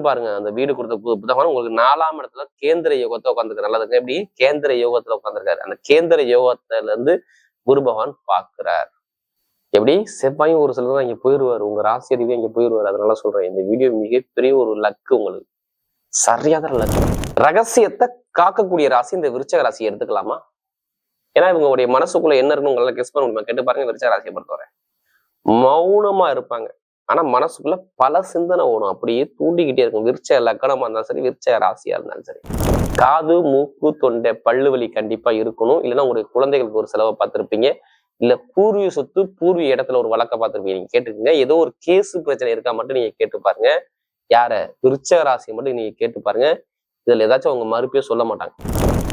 புதன் பாருங்க அந்த வீடு கொடுத்த பு- உங்களுக்கு நாலாம் இடத்துல கேந்திர யோகத்தை உட்காந்துருக்கு நல்லதுங்க எப்படி? கேந்திர யோகத்துல உட்காந்துருக்காரு அந்த கேந்திர யோகத்துல இருந்து குரு பகவான் பார்க்கிறார். எப்படி? செவ்வாயும் ஒரு சிலர் இங்க போயிருவாரு. உங்க ராசி அறிவே இங்க போயிருவாரு. அதனால சொல்றேன் இந்த வீடியோ மிகப்பெரிய ஒரு லக்கு உங்களுக்கு. சரியாத லக்கு. ரகசியத்தை காக்கக்கூடிய ராசி இந்த விருச்சக ராசி எடுத்துக்கலாமா? ஏன்னா இவங்களுடைய மனசுக்குள்ள என்ன இருக்குன்னு உங்களால கெஸ் பண்ண முடியுமா? கேட்டு பாருங்க விருச்சக ராசியை பொறுத்தவரை. மௌனமா இருப்பாங்க. ஆனா மனசுக்குள்ள பல சிந்தனை ஓடும். அப்படியே தூண்டிக்கிட்டே இருக்கும். விருச்ச லக்கணமா இருந்தாலும் சரி விருச்ச ராசியா இருந்தாலும் சரி. காது மூக்கு தொண்டை பல்லு வலி கண்டிப்பா இருக்கணும். இல்லைன்னா ஒரு குழந்தைகளுக்கு ஒரு செலவை பார்த்துருப்பீங்க. இல்ல பூர்வீக சொத்து பூர்வீக இடத்துல ஒரு வழக்க பார்த்துருப்பீங்க. நீங்க கேட்டுக்கோங்க ஏதோ ஒரு கேஸ் பிரச்சனை இருக்கா மட்டும் நீங்க கேட்டு பாருங்க. யார? விருச்ச ராசியை மட்டும் நீங்க கேட்டு பாருங்க. இதுல ஏதாச்சும் அவங்க மறுப்பே சொல்ல மாட்டாங்க.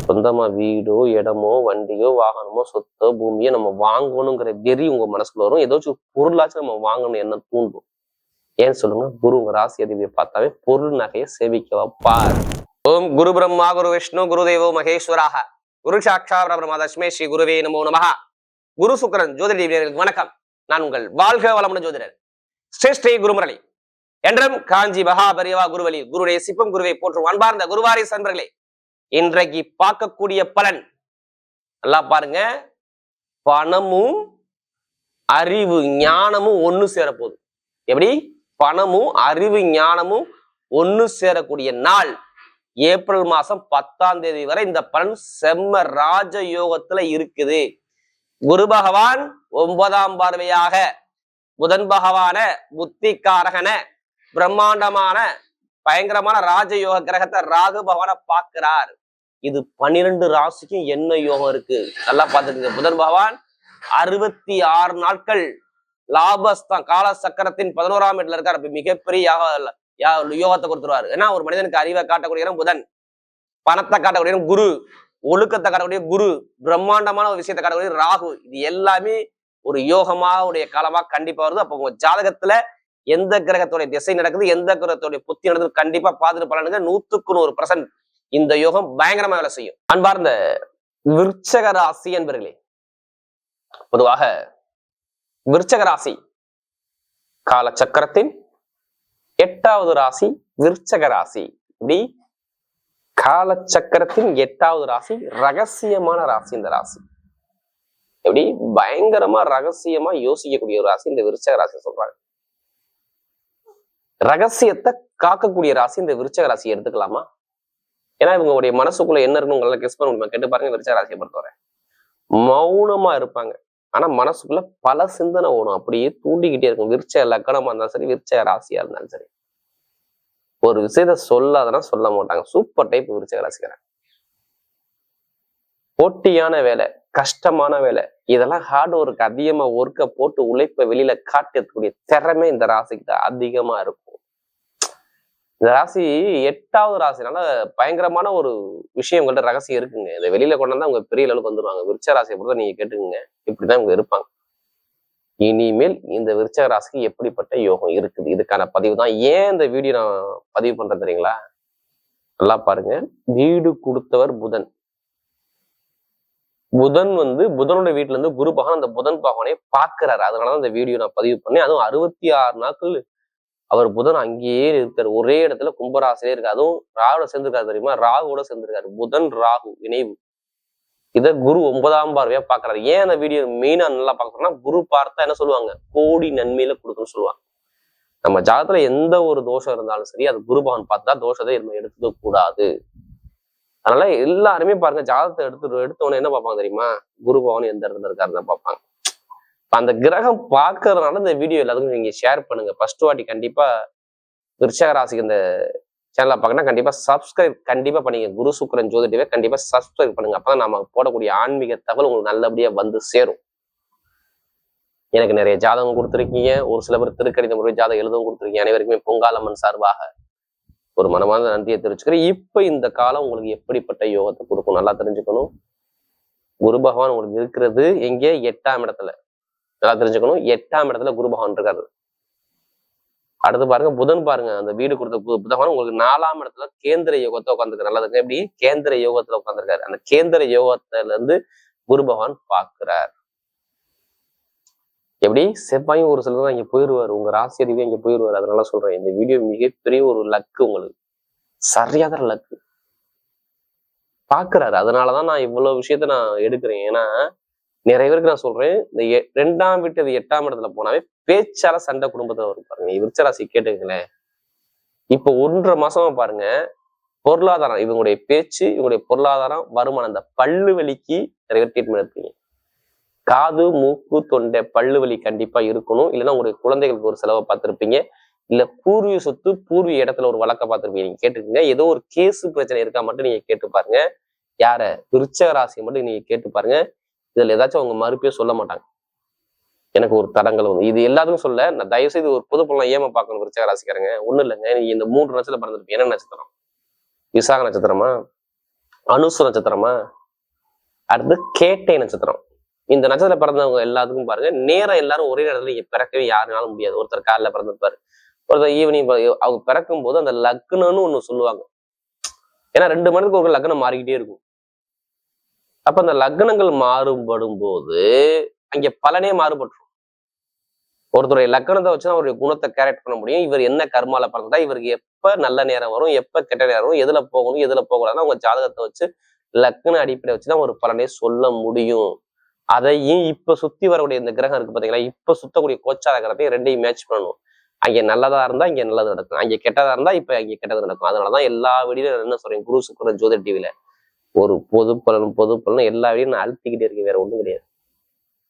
சொந்தமா வீடோ இடமோ வண்டியோ வாகனமோ சொத்தோ பூமியோ நம்ம வாங்கணுங்கிற வெறி உங்க மனசுக்குள்ள வரும். ஏதாச்சும் பொருளாச்சும் நம்ம வாங்கணும் என்ன தூண்டும். ஏன்னு சொல்லுங்க? குரு உங்க ராசி அதிபதியை பார்த்தாவே பொருள் நகையை சேவிக்க வைப்பார். ஓம் குரு பிரம்மா குரு விஷ்ணு குரு தேவோ மகேஸ்வராக. குரு சாட்சா பிரபிரமா தஸ்மே ஸ்ரீ குருவே நமோ நமகா குரு சுக்கரன் ஜோதிட தேவியர்களுக்கு வணக்கம். நான் உங்கள் வாழ்க வளமுடன் ஜோதிடர் ஸ்ரீ ஸ்ரீ குருமுரளி. என்றும் காஞ்சி மகாபரிவா குருவலி குருடைய சிப்பம் குருவை போற்றும் அன்பார்ந்த குருவாரி சன்பர்களே இன்றைக்கு பார்க்கக்கூடிய பலன். நல்லா பாருங்க. பணமும் அறிவு ஞானமும் ஒண்ணு சேரப்போகுது. எப்படி? பணமும் அறிவு ஞானமும் ஒண்ணு சேரக்கூடிய நாள். ஏப்ரல் மாசம் பத்தாம் தேதி வரை இந்த பலன் செம்ம ராஜ யோகத்துல இருக்குது. குரு பகவான் ஒன்பதாம் பார்வையாக புதன் பகவான புத்திகாரகன பிரம்மாண்டமான பயங்கரமான ராஜயோக கிரகத்தை ராகு பகவான பார்க்கிறார். இது பன்னிரண்டு ராசிக்கும் என்ன யோகம் இருக்கு? நல்லா பார்த்துக்கங்க. புதன் பகவான் அறுபத்தி ஆறு நாட்கள் லாபஸ்தான் கால சக்கரத்தின் பதினோராம் இடத்துல இருக்கார். அப்ப மிகப்பெரிய யாக- யா- யோகத்தை கொடுத்துருவாரு. ஏன்னா ஒரு மனிதனுக்கு அறிவை காட்டக்கூடிய இடம் புதன். பணத்தை காட்டக்கூடிய குரு. ஒழுக்கத்தை காட்டக்கூடிய குரு. பிரம்மாண்டமான ஒரு விஷயத்தை காட்டக்கூடிய ராகு. இது எல்லாமே ஒரு யோகமா உடைய காலமா கண்டிப்பா வருது. அப்போ உங்க ஜாதகத்துல எந்த கிரகத்துடைய திசை நடக்குது எந்த கிரகத்துடைய புத்தி நடக்குது கண்டிப்பா பார்த்துட்டு பலனுங்க. நூத்துக்கு நூறு பர்சன்ட் இந்த யோகம் பயங்கரமா வேலை செய்யும். அன்பார்ந்த விருச்சக ராசி என்பர்களே பொதுவாக விருச்சக ராசி கால சக்கரத்தின் எட்டாவது ராசி விருச்சக ராசி இப்படி காலச்சக்கரத்தின் எட்டாவது ராசி ரகசியமான ராசி இந்த ராசி. எப்படி பயங்கரமா ரகசியமா யோசிக்கக்கூடிய ஒரு ராசி இந்த விருச்சக ராசி சொல்றாங்க. ரகசியத்தை காக்கக்கூடிய ராசி இந்த விருச்சக ராசி எடுத்துக்கலாமா? ஏன்னா இவங்களுடைய மனசுக்குள்ள என்ன இருக்குன்னு உங்களால கெஸ் பண்ண முடியுமா? கேட்டு பாருங்க விருச்சக ராசியை பொறுத்தவரை. மௌனமா இருப்பாங்க. ஆனா மனசுக்குள்ள பல சிந்தனை ஓடும். அப்படியே தூண்டிக்கிட்டே இருக்கும். விருச்ச லக்கணமா இருந்தாலும் சரி விருச்ச ராசியா இருந்தாலும் சரி. ஒரு விஷயத்த சொல்லாதனா சொல்ல மாட்டாங்க. Super type விருச்ச ராசிக்காரன். போட்டியான வேலை கஷ்டமான வேலை இதெல்லாம் ஹார்ட் ஒர்க் அதிகமா ஒர்க்கை போட்டு உழைப்பை வெளியில காட்டக்கூடிய திறமை இந்த ராசிக்கிட்ட அதிகமா இருக்கும். இந்த ராசி எட்டாவது ராசினால பயங்கரமான ஒரு விஷயம் உங்கள்ட்ட ரகசியம் இருக்குங்க. இதை வெளியில கொண்டு வந்தா அவங்க பெரிய அளவுக்கு வந்துருவாங்க. விருச்ச ராசியை பொறுத்த நீங்க கேட்டுக்கோங்க. இப்படிதான் இவங்க இருப்பாங்க. இனிமேல் இந்த விருச்சக ராசிக்கு எப்படிப்பட்ட யோகம் இருக்குது? இதுக்கான பதிவு தான். ஏன் இந்த வீடியோ நான் பதிவு பண்றேன் தெரியுங்களா? நல்லா பாருங்க. வீடு கொடுத்தவர் புதன். புதன் வந்து புதனோட வீட்டுல இருந்து குரு பகவான் அந்த புதன் பகவானே பாக்குறாரு அதனாலதான் இந்த வீடியோ நான் பதிவு பண்ணேன். அதுவும் அறுபத்தி ஆறு நாட்கள் அவர் புதன் அங்கேயே இருக்காரு ஒரே இடத்துல கும்பராசிலே இருக்கு அதுவும் ராகுட சேர்ந்திருக்காரு தெரியுமா? ராகுவோட சேர்ந்திருக்காரு. புதன் ராகு இணைவு. இதை குரு ஒன்பதாம் பார்வையா பாக்குறாரு ஏன் அந்த வீடியோ மெயினா நல்லா பாக்குறோம்னா குரு பார்த்தா என்ன சொல்லுவாங்க? கோடி நன்மையில கொடுக்குன்னு சொல்லுவாங்க. நம்ம ஜாதகத்துல எந்த ஒரு தோஷம் இருந்தாலும் சரி அது குரு பகவான் பார்த்தா தோஷத்தை நம்ம எடுத்துக்க கூடாது. அதனால எல்லாருமே பாருங்க ஜாதகத்தை எடுத்து எடுத்தவொடனே என்ன பார்ப்பாங்க தெரியுமா? குரு பகவான் எந்த இடத்துல இருக்காருன்னு பார்ப்பாங்க. அந்த கிரகம் பார்க்கறதுனால இந்த வீடியோ எல்லாத்துக்கும் நீங்க ஷேர் பண்ணுங்க. ஃபர்ஸ்ட் வாட்டி கண்டிப்பா விருச்சக ராசிக்கு இந்த சேனலை பார்க்கணும் கண்டிப்பா சப்ஸ்கிரைப் கண்டிப்பா பண்ணீங்க. குரு சுக்கரன் ஜோதிடவே கண்டிப்பா சப்ஸ்கிரைப் பண்ணுங்க. அப்பதான் நம்ம போடக்கூடிய ஆன்மீக தகவல் உங்களுக்கு நல்லபடியா வந்து சேரும். எனக்கு நிறைய ஜாதகம் கொடுத்துருக்கீங்க. ஒரு சில பேர் திருக்கணித முறை ஜாதகம் எழுதவும் கொடுத்துருக்கீங்க. அனைவருக்குமே பொங்காலம்மன் சார்பாக ஒரு மனமான நன்றியை தெரிவிச்சுக்கிறேன். இப்ப இந்த காலம் உங்களுக்கு எப்படிப்பட்ட யோகத்தை கொடுக்கும் நல்லா தெரிஞ்சுக்கணும். குரு பகவான் உங்களுக்கு இருக்கிறது எங்கே? எட்டாம் இடத்துல. நல்லா தெரிஞ்சுக்கணும். எட்டாம் இடத்துல குரு பகவான் இருக்காரு. அடுத்து பாருங்க புதன் பாருங்க அந்த வீடு கொடுத்த புது புதன் உங்களுக்கு நாலாம் இடத்துல கேந்திர யோகத்தை உட்காந்துருக்காரு நல்லதுங்க எப்படி? கேந்திர யோகத்துல உட்காந்துருக்காரு அந்த கேந்திர யோகத்துல இருந்து குரு பகவான் பார்க்கிறார். எப்படி? செவ்வாயும் ஒரு சிலர் இங்க போயிருவாரு. உங்க ராசி இங்க போயிருவாரு. அதனால சொல்றேன் இந்த வீடியோ மிகப்பெரிய ஒரு லக்கு உங்களுக்கு. சரியாத லக்கு. பாக்குறாரு அதனாலதான் நான் இவ்வளவு விஷயத்த நான் எடுக்கிறேன். ஏன்னா நிறைய பேருக்கு நான் சொல்றேன் இந்த ரெண்டாம் வீட்டு அது எட்டாம் இடத்துல போனாவே பேச்சால சண்டை குடும்பத்துல வரும் பாருங்க. விருச்சராசி கேட்டுக்கங்களேன். இப்போ ஒன்றரை மாசமா பாருங்க பொருளாதாரம் இவங்களுடைய பேச்சு இவங்களுடைய பொருளாதாரம் வருமானம் இந்த பல்லு வலிக்கு நிறைய பேர் ட்ரீட்மெண்ட் எடுப்பீங்க. காது மூக்கு தொண்டை பல்லு வலி கண்டிப்பா இருக்கணும். இல்லைன்னா உங்களுடைய குழந்தைகளுக்கு ஒரு செலவை பார்த்துருப்பீங்க. இல்ல பூர்வீக சொத்து பூர்வீக இடத்துல ஒரு வழக்க பார்த்துருப்பீங்க. நீங்க கேட்டுக்கோங்க. ஏதோ ஒரு கேஸ் பிரச்சனை இருக்கா மட்டும் நீங்க கேட்டு பாருங்க. யார? விருச்சக ராசியை மட்டும் நீங்க கேட்டு பாருங்க. இதுல ஏதாச்சும் அவங்க மறுப்பே சொல்ல மாட்டாங்க. எனக்கு ஒரு தடங்கள் வந்து இது எல்லாத்துக்கும் சொல்ல நான் தயவு செய்து ஒரு பொது பலன் ஏமா பார்க்கணும் விருச்சக ராசிக்காரங்க. ஒன்றும் இல்லைங்க நீங்க இந்த மூன்று நட்சத்திரம் பிறந்திருப்பீங்க என்ன நட்சத்திரம்? விசாக நட்சத்திரமா? அனுசு நட்சத்திரமா? அடுத்து கேட்டை நட்சத்திரம். இந்த நட்சத்திரம் பிறந்தவங்க எல்லாத்துக்கும் பாருங்க நேரம் எல்லாரும் ஒரே இடத்துல நீங்க பிறக்கவே யாருனாலும் முடியாது. ஒருத்தர் காலைல பிறந்திருப்பாரு. ஒருத்தர் ஈவினிங் அவங்க பிறக்கும் போது அந்த லக்னம்னு ஒண்ணு சொல்லுவாங்க. ஏன்னா ரெண்டு மணிக்கு ஒரு லக்னம் மாறிக்கிட்டே இருக்கும். அப்ப அந்த லக்னங்கள் மாறுபடும் போது அங்க பலனே மாறுபட்டுரும். ஒருத்தருடைய லக்னத்தை வச்சு அவருடைய குணத்தை கேரக்ட் பண்ண முடியும். இவர் என்ன கர்மால பிறந்ததா இவருக்கு எப்ப நல்ல நேரம் வரும் எப்ப கெட்ட நேரம் வரும் எதுல போகணும் எதுல போகக்கூடாதுன்னு அவங்க ஜாதகத்தை வச்சு லக்ன அடிப்படை வச்சுதான் ஒரு பலனே சொல்ல முடியும். அதையும் இப்ப சுத்தி வரக்கூடிய இந்த கிரகம் இருக்கு பாத்தீங்களா இப்ப சுத்தக்கூடிய கோச்சார கிரகத்தையும் ரெண்டையும் மேட்ச் பண்ணணும். அங்க நல்லதா இருந்தா இங்க நல்லது நடக்கும். அங்க கெட்டதா இருந்தா இப்ப அங்க கெட்டது நடக்கும். அதனாலதான் எல்லா வீடியும் என்ன சொல்றேன் குரு சுக்கரன் ஜோதி டிவில ஒரு பொது பலன் பொது பலன் எல்லா வழியும் நான் அழுத்திக்கிட்டே இருக்கேன். வேற ஒன்றும் கிடையாது.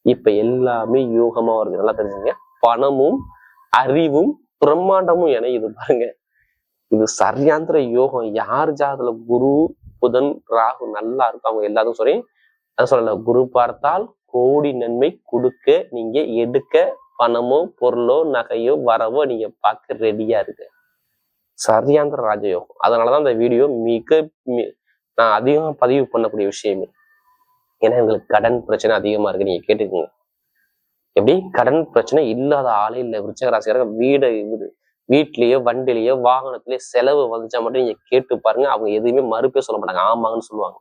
இப்ப எல்லாமே யோகமா வருது. நல்லா தெரிஞ்சுங்க. பணமும் அறிவும் பிரம்மாண்டமும் என இது பாருங்க. இது சரியாந்திர யோகம். யார் ஜாதத்துல குரு புதன் ராகு நல்லா இருக்கும் அவங்க எல்லாரும் சொல்லி அதான் சொல்லல. குரு பார்த்தால் கோடி நன்மை கொடுக்க நீங்க எடுக்க பணமோ பொருளோ நகையோ வரவோ நீங்க பார்க்க ரெடியா இருக்கு. சரியாந்திர ராஜயோகம். அதனாலதான் அந்த வீடியோ மிக மி- நான் அதிகமாக பதிவு பண்ணக்கூடிய விஷயமே ஏன்னா எங்களுக்கு கடன் பிரச்சனை அதிகமா இருக்கு. நீங்க கேட்டுக்கோங்க. எப்படி? கடன் பிரச்சனை இல்லாத ஆளே இல்லை. விருச்சக வீடு வீட்லேயோ வண்டிலேயோ வாகனத்திலேயோ செலவு வந்துச்சா மட்டும் நீங்க கேட்டு பாருங்க. அவங்க எதுவுமே மறுப்பே சொல்ல மாட்டாங்க. ஆமாங்கன்னு சொல்லுவாங்க.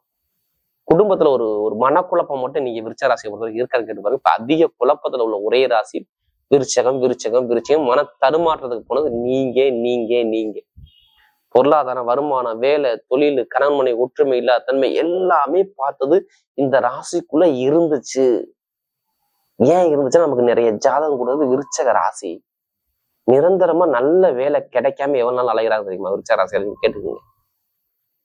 குடும்பத்துல ஒரு ஒரு மனக்குழப்பம் மட்டும் நீங்க விருச்ச ராசியை பொறுத்தவரை இருக்கான்னு கேட்டு பாருங்க. இப்ப அதிக குழப்பத்துல உள்ள ஒரே ராசி விருச்சகம் விருச்சகம் விருச்சகம். மன தடுமாற்றத்துக்கு போனது நீங்க நீங்க நீங்க. பொருளாதாரம் வருமானம் வேலை தொழில் கணவன்மனை ஒற்றுமை இல்லாத தன்மை எல்லாமே பார்த்தது இந்த ராசிக்குள்ள இருந்துச்சு. ஏன் இருந்துச்சுன்னா நமக்கு நிறைய ஜாதகம் கொடுத்தது விருச்சக ராசி. நிரந்தரமா நல்ல வேலை கிடைக்காம எவ்வளவு நாள் அலைகிறாங்க தெரியுமா? விருச்சக ராசி கேட்டுக்கோங்க.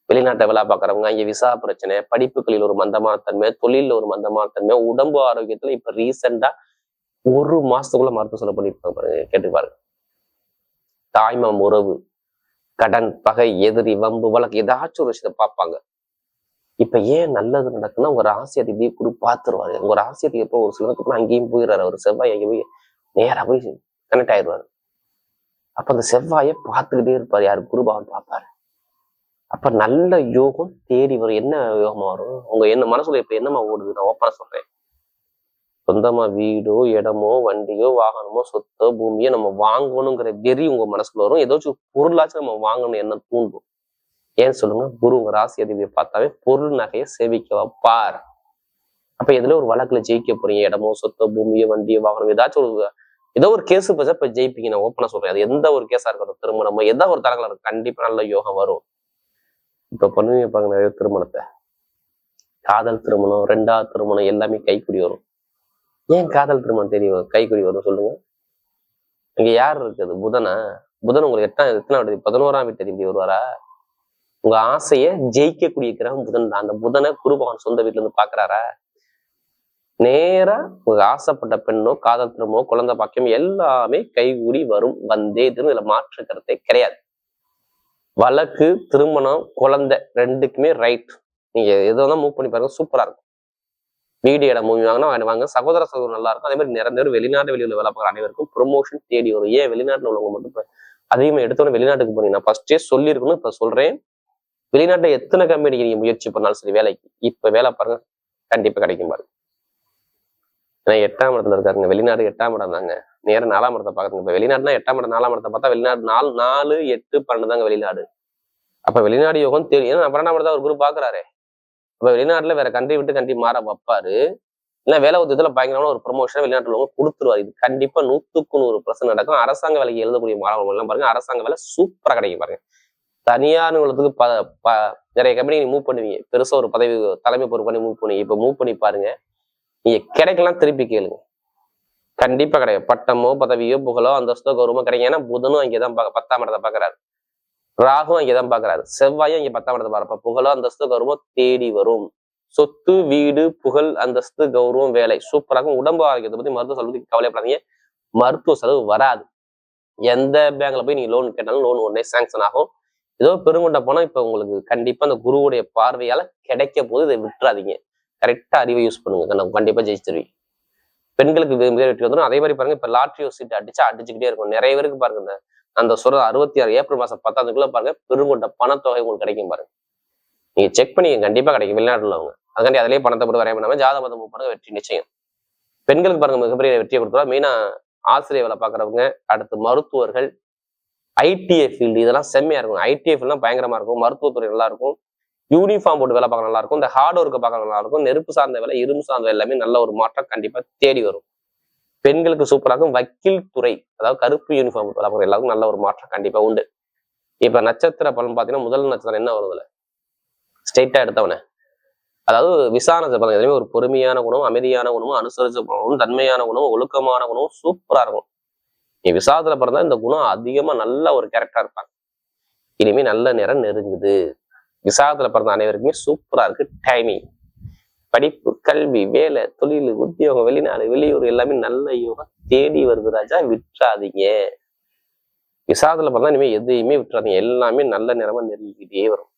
வெளிநாட்டை வேலை பார்க்குறவங்க இங்கே விசா பிரச்சனை படிப்புகளில் ஒரு மந்தமான தன்மை தொழிலில் ஒரு மந்தமான தன்மை உடம்பு ஆரோக்கியத்துல இப்ப ரீசெண்டா ஒரு மாசத்துக்குள்ள மருத்துவ செலவு பண்ணிட்டு பாருங்க கேட்டு பாருங்க தாய்மாம் உறவு கடன் பகை எதிரி வம்பு வழக்கு ஏதாச்சும் ஒரு விஷயத்தை பார்ப்பாங்க. இப்ப ஏன் நல்லது நடக்குன்னா உங்க ராசி அதிபதியை கூட பார்த்துருவாரு. உங்க ராசி எப்போ ஒரு சிலருக்கு அப்புறம் அங்கேயும் போயிடுறாரு. அவர் செவ்வாய் அங்கே போய் நேரா போய் கனெக்ட் ஆயிடுவாரு. அப்ப அந்த செவ்வாயை பார்த்துக்கிட்டே இருப்பாரு. யாரு? குருபாவன் பார்ப்பாரு. அப்ப நல்ல யோகம் தேடி வரும். என்ன யோகமா வரும்? உங்க என்ன மனசுல இப்ப என்னமா ஓடுது? நான் ஓப்பனா சொல்றேன். சொந்தமா வீடோ இடமோ வண்டியோ வாகனமோ சொத்தோ பூமியோ நம்ம வாங்கணுங்கிற வெறி உங்க மனசுல வரும். ஏதாச்சும் பொருளாச்சும் நம்ம வாங்கணும் என்ன தூண்டும். ஏன் சொல்லுங்க குரு உங்க ராசி அதிபதியை பார்த்தாவே பொருள் நகையை சேவிக்க வைப்பார். அப்ப எதுல ஒரு வழக்குல ஜெயிக்க போறீங்க? இடமோ சொத்தோ பூமியோ வண்டியோ வாகனம் ஏதாச்சும் ஒரு ஏதோ ஒரு கேஸ் பச்சா இப்ப ஜெயிப்பீங்க. நான் ஓப்பனா சொல்றேன். அது எந்த ஒரு கேஸா இருக்கட்டும் திருமணமோ எதா ஒரு தரங்களா இருக்கும். கண்டிப்பா நல்ல யோகம் வரும். இப்ப பண்ணுவீங்க பாருங்க நிறைய திருமணத்தை. காதல் திருமணம் ரெண்டாவது திருமணம் எல்லாமே கைக்குடி வரும். ஏன் காதல் திருமணம் தெரியும் கைக்குடி வரும் சொல்லுங்க. இங்க யார் இருக்குது? புதனா? புதன் உங்களுக்கு எட்டாம் எத்தனாம் வீடு பதினோராம் வீட்டு இப்படி வருவாரா? உங்க ஆசைய ஜெயிக்கக்கூடிய கிரகம் புதன் தான். அந்த புதனை குருபகவான் சொந்த வீட்டுல இருந்து பாக்குறாரா? நேரா உங்க ஆசைப்பட்ட பெண்ணோ காதல் திருமோ குழந்தை பாக்கியம் எல்லாமே கைகூடி வரும். வந்தே திரும்ப இதுல மாற்று கருத்தே கிடையாது. வழக்கு திருமணம் குழந்தை ரெண்டுக்குமே ரைட் நீங்க எதோ தான் மூவ் பண்ணி பாருங்க சூப்பரா இருக்கும். வீடு இடம் மூவி வாங்கினா வாங்க சகோதர சகோதரர் நல்லா இருக்கும் அதே மாதிரி நிறைய பேர் வெளிநாட்டு வெளியில வேலை பார்க்குற அனைவருக்கும் ப்ரொமோஷன் தேடி வரும். ஏன் வெளிநாட்டுல உள்ளவங்க மட்டும் இப்ப அதிகமா எடுத்தோன்னே வெளிநாட்டுக்கு போனீங்க நான் ஃபர்ஸ்டே சொல்லியிருக்கணும் இப்ப சொல்றேன். வெளிநாட்டில் எத்தனை கம்பெனிக்கு நீங்கள் முயற்சி பண்ணாலும் சரி வேலைக்கு இப்ப வேலை பாருங்க. கண்டிப்பா கிடைக்கும் பாருங்க. ஏன்னா எட்டாம் இடத்துல இருக்காருங்க. வெளிநாடு எட்டாம் இடம் தாங்க. நேரம் நாலாம் இடத்தை பாக்குறீங்க இப்ப வெளிநாடுனா எட்டாம் இடம் நாலாம் இடத்தை பார்த்தா வெளிநாடு நாலு நாலு எட்டு பன்னெண்டு தாங்க வெளிநாடு. அப்ப வெளிநாடு யோகம் தெரியும். ஏன்னா பன்னெண்டாம் இடத்த ஒரு குரூப் பாக்குறாரு அப்ப வெளிநாட்டுல வேற கண்ட்ரி விட்டு கண்ட்ரி மாற வைப்பாரு. இல்ல வேலை உத்தியத்துல பயங்கரமான ஒரு ப்ரொமோஷனை வெளிநாட்டுல உள்ளவங்க கொடுத்துருவாரு. இது கண்டிப்பா நூத்துக்கு நூறு பர்சன்ட் நடக்கும். அரசாங்க வேலைக்கு எழுதக்கூடிய மாணவர்கள் எல்லாம் பாருங்க அரசாங்க வேலை சூப்பராக கிடைக்கும் பாருங்க. தனியார் நிறுவனத்துக்கு ப ப நிறைய கம்பெனி நீங்க மூவ் பண்ணுவீங்க. பெருசா ஒரு பதவி தலைமை பொறுப்பு பண்ணி மூவ் பண்ணுவீங்க இப்ப மூவ் பண்ணி பாருங்க. நீங்க கிடைக்கலாம் திருப்பி கேளுங்க. கண்டிப்பா கிடையாது பட்டமோ பதவியோ புகழோ அந்தஸ்தோ கௌரவமோ கிடைக்கும். ஏன்னா புதனும் அங்கேதான் பார்க்க பத்தாம் இடத்தை ராகுவும் ராகும் பாக்குறாரு செவ்வாயும் இங்க பத்தாம் இடத்தை பாருப்ப புகழோ அந்தஸ்து கௌரவம் தேடி வரும். சொத்து வீடு புகழ் அந்தஸ்து கௌரவம் வேலை. சூப்பராக உடம்பு ஆரோக்கியத்தை பத்தி மருத்துவ செலவு கவலைப்படாதீங்க. மருத்துவ செலவு வராது. எந்த பேங்க்ல போய் நீங்க லோன் கேட்டாலும் லோன் உடனே சாங்ஷன் ஆகும். ஏதோ பெருங்கொண்ட போனா இப்ப உங்களுக்கு கண்டிப்பா அந்த குருவுடைய பார்வையால கிடைக்க போது இதை விட்டுறாதீங்க. கரெக்டா அறிவை யூஸ் பண்ணுங்க. நம்ம கண்டிப்பா ஜெயிச்சிருவீங்க. பெண்களுக்கு மிக வெற்றி வந்துடும். அதே மாதிரி பாருங்க இப்ப லாட்ரி சீட் அடிச்சா அடிச்சுக்கிட்டே இருக்கும். நிறைய பேருக்கு பாருங்க இந்த அந்த சொல்ற அறுபத்தி ஆறு ஏப்ரல் மாசம் பத்தாந்துக்குள்ள பாருங்க பெருங்கொண்ட பணத்தொகை உங்களுக்கு கிடைக்கும் பாருங்க. நீங்க செக் பண்ணி கண்டிப்பா கிடைக்கும் வெளிநாட்டுல அவங்க அதுக்காண்டி அதிலேயே பணத்தை போட்டு வரைய பண்ணாம ஜாத மதம் பாருங்க வெற்றி நிச்சயம். பெண்களுக்கு பாருங்க மிகப்பெரிய வெற்றியை கொடுத்துருவா. மெயினா ஆசிரியர் வேலை பார்க்குறவங்க அடுத்து மருத்துவர்கள் ஐடிஐ ஃபீல்டு இதெல்லாம் செம்மையா இருக்கும். ஐடிஐ ஃபீல்ட்லாம் பயங்கரமா இருக்கும். மருத்துவத்துறை நல்லா இருக்கும். யூனிஃபார்ம் போட்டு வேலை பார்க்க நல்லா இருக்கும். இந்த ஹார்ட் ஒர்க்கை பார்க்க நல்லா இருக்கும். நெருப்பு சார்ந்த வேலை இரும்பு சார்ந்த வேலை எல்லாமே நல்ல ஒரு மாற்றம் கண்டிப்பா தேடி வரும். பெண்களுக்கு சூப்பராகும் இருக்கும் வக்கீல் துறை அதாவது கருப்பு யூனிஃபார்ம் பார்க்குற எல்லாருக்கும் நல்ல ஒரு மாற்றம் கண்டிப்பா உண்டு. இப்ப நட்சத்திர பலன் பார்த்தீங்கன்னா முதல் நட்சத்திரம் என்ன வருதுல ஸ்ட்ரெயிட்டா எடுத்தவனே. அதாவது விசாரணை பலன். எதுவுமே ஒரு பொறுமையான குணம் அமைதியான குணமும் அனுசரிச்ச குணமும் தன்மையான குணமும் ஒழுக்கமான குணமும் சூப்பரா இருக்கும். நீ விசாரத்துல பிறந்தா இந்த குணம் அதிகமா நல்ல ஒரு கேரக்டரா இருப்பாங்க. இனிமே நல்ல நேரம் நெருங்குது. விசாரத்துல பிறந்த அனைவருக்குமே சூப்பரா இருக்கு டைமிங் படிப்பு கல்வி வேலை தொழில் உத்தியோகம் வெளிநாடு வெளியூர் எல்லாமே நல்ல யோகம். தேடி வருது ராஜா விட்டுறாதீங்க. விசாரத்துல பார்த்தா இனிமே எதையுமே விட்டுறாதீங்க. எல்லாமே நல்ல நிறமா நெருங்கிக்கிட்டே வரும்.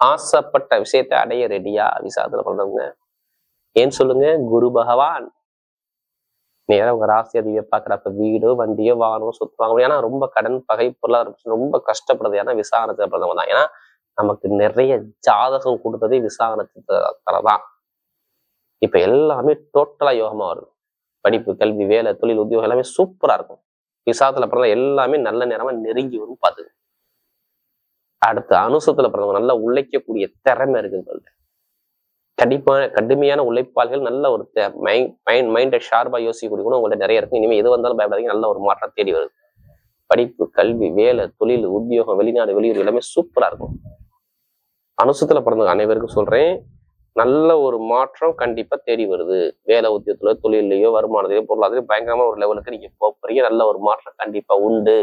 ஆசைப்பட்ட விஷயத்தை அடைய ரெடியா விசாரத்துல பிறந்தவங்க. ஏன் சொல்லுங்க? குரு பகவான். நேரம் உங்க ராசி அதிக பாக்குறப்ப வீடோ வண்டியோ வாகனமோ சொத்து ஏன்னா ரொம்ப கடன் பகை பொருளாதார ரொம்ப கஷ்டப்படுறது ஏன்னா விசாரணத்தை பிறந்தவங்க தான். ஏன்னா நமக்கு நிறைய ஜாதகம் கொடுத்ததே விசாரணத்தை தான் இப்ப எல்லாமே டோட்டலா யோகமா வருது படிப்பு கல்வி வேலை தொழில் உத்தியோகம் எல்லாமே சூப்பரா இருக்கும். விசாத்துல பிறந்த எல்லாமே நல்ல நேரமா நெருங்கி வரும் பாத்துங்க அடுத்து அனுசத்துல பிறந்தவங்க நல்லா உழைக்கக்கூடிய திறமை இருக்குங்கிறது கண்டிப்பான கடுமையான உழைப்பாளிகள் நல்ல ஒரு மைண்ட் மைண்டை ஷார்ப்பா யோசிக்கக்கூடிய குணம் உங்கள்ட்ட நிறைய இருக்கும் இனிமே எது வந்தாலும் பயப்படாதீங்க. நல்ல ஒரு மாற்றம் தேடி வருது படிப்பு கல்வி வேலை தொழில் உத்தியோகம் வெளிநாடு வெளியூர் எல்லாமே சூப்பரா இருக்கும். அனுசத்துல பிறந்த அனைவருக்கும் சொல்றேன். நல்ல ஒரு மாற்றம் கண்டிப்பா தேடி வருது. வேலை உத்தியத்தில் தொழிலையோ வருமானத்திலயோ பொருளாதாரம் பயங்கரமா ஒரு லெவலுக்கு நீங்கள் போகிறீங்க நல்ல ஒரு மாற்றம் கண்டிப்பா உண்டு.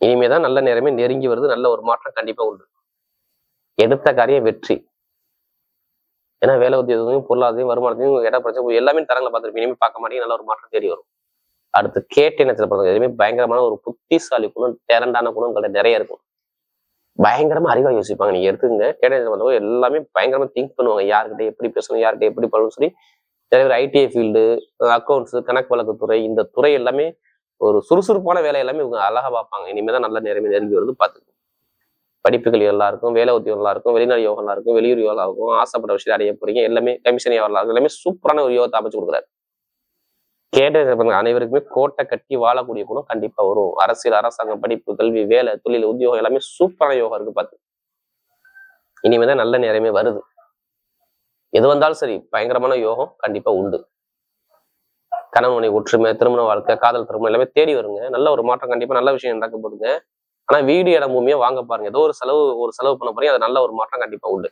இனிமேதான் நல்ல நேரமே நெருங்கி வருது. நல்ல ஒரு மாற்றம் கண்டிப்பா உண்டு. எடுத்த காரியம் வெற்றி. ஏன்னா வேலை உத்தியோகத்தையும் பொருளாதாரத்தையும் வருமானத்தையும் இட பிரச்சனை எல்லாமே தரங்களை பார்த்துருப்பீங்க. இனிமே பார்க்க மாட்டீங்க. நல்ல ஒரு மாற்றம் தேடி வரும். அடுத்து கேட்ட இனத்துல பிறந்தவங்க எதுவுமே பயங்கரமான ஒரு புத்திசாலி குணம் டேலண்டான குணம் நிறைய இருக்கும். பயங்கரமா அறிவா யோசிப்பாங்க. நீங்க எடுத்துங்க கேட்ட இனத்துல எல்லாமே பயங்கரமா திங்க் பண்ணுவாங்க. யார்கிட்ட எப்படி பேசணும் யார்கிட்ட எப்படி பண்ணணும்னு சொல்லி நிறைய பேர் ஐடிஐ ஃபீல்டு அக்கௌண்ட்ஸ் கணக்கு வழக்குத்துறை இந்த துறை எல்லாமே ஒரு சுறுசுறுப்பான வேலை எல்லாமே இவங்க அழகா பார்ப்பாங்க. இனிமேதான் நல்ல நேரமே நெருங்கி வருது பார்த்துக்கோங்க படிப்புகள் எல்லாருக்கும் வேலை உத்தியோகம் இருக்கும் வெளிநாடு யோகங்களா இருக்கும் வெளியூர் யோகா இருக்கும் ஆசைப்பட்ட விஷயம் அடைய போறீங்க எல்லாமே கமிஷன் யோகம் இருக்கும் எல்லாமே சூப்பரான ஒரு யோகத்தை அமைச்சு கொடுக்குறாரு. கேட்ட அனைவருக்குமே கோட்டை கட்டி வாழக்கூடிய குணம் கண்டிப்பா வரும். அரசியல் அரசாங்கம் படிப்பு கல்வி வேலை தொழில் உத்தியோகம் எல்லாமே சூப்பரான யோகா இருக்கு பார்த்து. இனிமேதான் நல்ல நேரமே வருது. எது வந்தாலும் சரி பயங்கரமான யோகம் கண்டிப்பா உண்டு. கணவனை ஒற்றுமை திருமண வாழ்க்கை காதல் திருமணம் எல்லாமே தேடி வருங்க. நல்ல ஒரு மாற்றம் கண்டிப்பா நல்ல விஷயம் நடக்க போகுதுங்க. ஆனா வீடு இடம் பூமியை வாங்க பாருங்க. ஏதோ ஒரு செலவு ஒரு செலவு பண்ண போறீங்க அது நல்ல ஒரு மாற்றம் கண்டிப்பா உண்டு.